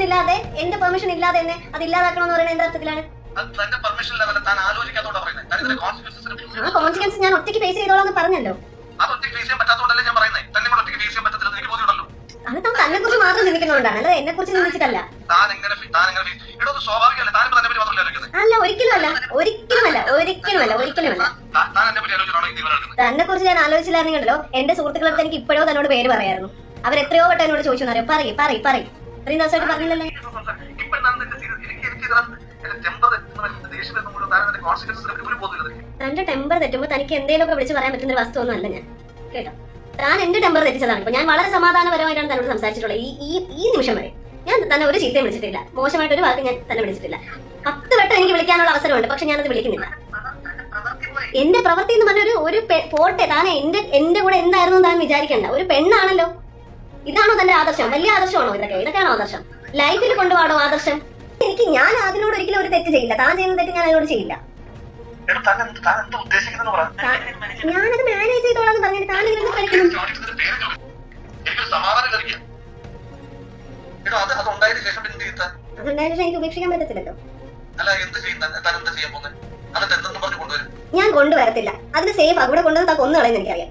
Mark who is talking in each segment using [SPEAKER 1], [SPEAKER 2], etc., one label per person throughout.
[SPEAKER 1] Permission ഇല്ലാതെ എന്റെ permission ഇല്ലാതെ തന്നെ അത് ഇല്ലാതാക്കണമെന്ന് പറയുന്നത് എന്റെ അർത്ഥത്തിലാണ്. കോൺസിക്വൻസ് ഞാൻ ഒറ്റയ്ക്ക് ഫേസ് ചെയ്തോളാം എന്ന് പറഞ്ഞല്ലോ.
[SPEAKER 2] അത് തന്നെ
[SPEAKER 1] താൻ കുറിച്ച് മാത്രം ചിന്തിക്കുന്നതുകൊണ്ടാണ്. അല്ലാതെ എന്നെ കുറിച്ച് ചിന്തിച്ചിട്ടല്ല.
[SPEAKER 2] തന്നെ
[SPEAKER 1] അല്ല ഒരിക്കലുമല്ല. ഒരിക്കലുമല്ല. ഒരിക്കലുമല്ല. കുറിച്ച് ഞാൻ ആലോചിച്ചില്ലായിരുന്നെങ്കിലോ എന്റെ സുഹൃത്തുക്കളടുത്ത് എനിക്ക് ഇപ്പോഴോ തന്നോട് പേര് പറയായിരുന്നു. അവരെത്രയോ എത്രയോ വട്ടം എന്നോട് ചോദിച്ചു പറയും പറയും പറയും. ഇത്രയും ദിവസമായിട്ട് പറഞ്ഞില്ലല്ലോ. തന്റെ ടെമ്പർ തെറ്റുമ്പോ തനിക്ക് എന്തെങ്കിലുമൊക്കെ വിളിച്ച് പറയാൻ പറ്റുന്ന ഒരു വസ്തു ഒന്നും അല്ല ഞാൻ. കേട്ടോ? താൻ എന്റെ ടെമ്പർ തെറ്റിച്ചതാണ്. ഇപ്പൊ ഞാൻ വളരെ സമാധാനപരമായിട്ടാണ് തന്നോട് സംസാരിച്ചിട്ടുള്ളത്. ഈ ഈ ഈ നിമിഷം വരെ ഞാൻ തന്നെ ഒരു ചീത്തയും വിളിച്ചിട്ടില്ല. മോശമായിട്ട് ഒരു വാക്ക് ഞാൻ തന്നെ വിളിച്ചിട്ടില്ല. പത്ത് വട്ടം എനിക്ക് വിളിക്കാനുള്ള അവസരമുണ്ട്. പക്ഷെ ഞാനത് വിളിക്കുന്നില്ല. എന്റെ പ്രവൃത്തി എന്ന് പറഞ്ഞ ഒരു ഒരു പോട്ടെ. താൻ എന്റെ എന്റെ കൂടെ എന്തായിരുന്നു താൻ വിചാരിക്കണ്ട. ഒരു പെണ്ണാണല്ലോ. ഇതാണോ തന്റെ ആദർശം? വലിയ ആദർശമാണോ ഇതൊക്കെ? ഇതൊക്കെയാണോ ആദർശം? ലൈഫിൽ കൊണ്ടുപോകണോ ആദർശം? എനിക്ക് ഞാൻ അതിനോട് ഒരിക്കലും ഒരു തെറ്റ് ചെയ്യില്ല. താൻ ചെയ്യുന്ന തെറ്റ് ഞാൻ അതിനോട് ചെയ്യില്ല. ഞാനത് മാനേജ് ചെയ്തോളാന്ന് പറഞ്ഞിട്ട് താൻ ഇതിനൊന്നും പഠിക്കുന്നു.
[SPEAKER 2] ചോദിക്കുന്നതിന്റെ പേര് ചോദിക്കും. എനിക്കൊരു സമാധാനം ലഭിക്കും. അത് അത് ഉണ്ടായതിനു ശേഷം
[SPEAKER 1] എനിക്ക് ഉപേക്ഷിക്കാൻ പറ്റത്തില്ലല്ലോ.
[SPEAKER 2] അല്ല എന്ത് ചെയ്യുന്ന ചെയ്യാൻ പോകുന്നത്
[SPEAKER 1] ഞാൻ കൊണ്ടുവരത്തില്ല. അതിന് സേഫ് അവിടെ കൊണ്ടുവന്ന് കൊന്നു കളയുന്ന എനിക്കറിയാം.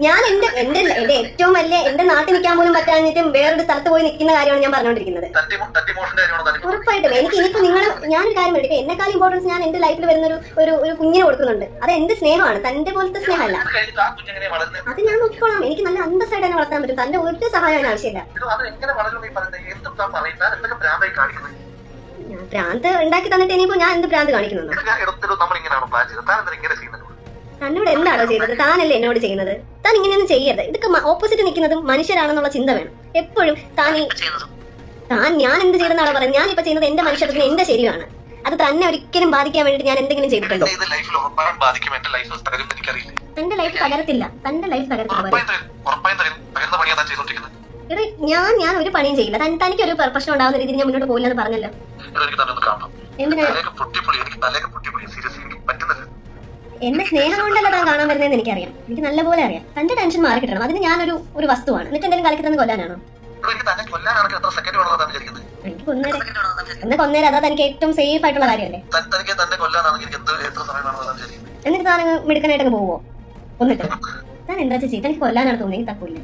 [SPEAKER 1] ഞാൻ എന്റെ എന്റെ എന്റെ ഏറ്റവും വലിയ എന്റെ നാട്ടിൽ നിൽക്കാൻ പോലും പറ്റാഞ്ഞിട്ടും വേറൊരു സ്ഥലത്ത് പോയി നിൽക്കുന്ന കാര്യമാണ് ഞാൻ പറഞ്ഞുകൊണ്ടിരിക്കുന്നത് ഉറപ്പായിട്ടും. എനിക്ക് ഇനിയിപ്പോ നിങ്ങൾ ഞാനൊരു കാര്യം എടുക്കുക എന്നെക്കാൾ ഇമ്പോർട്ടൻസ് ഞാൻ എന്റെ ലൈഫിൽ വരുന്ന ഒരു ഒരു കുഞ്ഞിനെ കൊടുക്കുന്നുണ്ട്. അത് എന്റെ സ്നേഹമാണ്. തന്റെ പോലത്തെ സ്നേഹമല്ല.
[SPEAKER 2] അത്
[SPEAKER 1] ഞാൻ നോക്കിക്കോളാം. എനിക്ക് നല്ല അന്തസ്സായിട്ട് തന്നെ വളർത്താൻ പറ്റും. തന്റെ ഒരു സഹായം ആവശ്യമില്ല.
[SPEAKER 2] എന്തും
[SPEAKER 1] ഭ്രാന്ത് ഉണ്ടാക്കി തന്നിട്ട് ഇനിയിപ്പോ ഞാൻ എന്ത് ഭ്രാന്ത് കാണിക്കുന്നു
[SPEAKER 2] ചെയ്യുന്നത്
[SPEAKER 1] തന്നോട് എന്താണോ ചെയ്തത്? താനല്ലേ എന്നോട് ചെയ്യുന്നത്? താൻ ഇങ്ങനെയൊന്നും ചെയ്യരുത്. ഇതൊക്കെ ഓപ്പോസിറ്റ് നിൽക്കുന്നതും മനുഷ്യരാണെന്നുള്ള ചിന്ത വേണം. എപ്പോഴും താൻ ഈ താൻ ഞാൻ എന്ത് ചെയ്തെന്നാണ് പറയുന്നത്? ഞാൻ ഇപ്പൊ ചെയ്യുന്നത് എന്റെ മനുഷ്യത്വത്തിന് എന്റെ ശരിയാണ്. അത് തന്നെ ഒരിക്കലും ബാധിക്കാൻ വേണ്ടിയിട്ട് ഞാൻ എന്തെങ്കിലും ചെയ്തിട്ടുണ്ടോ? തന്റെ ലൈഫ് തകരത്തില്ല. തന്റെ ലൈഫ് തകരത്തില്ല ഞാൻ ഞാൻ ഒരു പണിയും ചെയ്യില്ല. തനിക്ക് ഒരു പ്രശ്നം ഉണ്ടാവുന്ന രീതിയിൽ ഞാൻ മുന്നോട്ട് പോയില്ലെന്ന് പറഞ്ഞല്ലോ. എന്തിനാ? എന്റെ സ്നേഹം കൊണ്ടല്ല താൻ കാണാൻ വരുന്നതെന്ന് എനിക്കറിയാം. എനിക്ക് നല്ലപോലെ അറിയാം. തന്റെ ടെൻഷൻ മാറി കിട്ടണം. അതിന് ഞാനൊരു ഒരു വസ്തുവാണ്. എന്നിട്ട് എന്തെങ്കിലും കളിക്കുന്നത് കൊല്ലാനാണോ? എന്നാ കൊന്നേരെ. അതാ തനിക്ക് ഏറ്റവും സേഫ് ആയിട്ടുള്ള കാര്യമല്ലേ?
[SPEAKER 2] തനിക്ക്
[SPEAKER 1] എന്നിട്ട് താൻ മിടുക്കനായിട്ടങ്ങ് പോവോ? ഒന്നിട്ട് താൻ എന്താ ചേച്ചി? എനിക്ക് കൊല്ലാനാണ് തോന്നി തക്കൂല്ല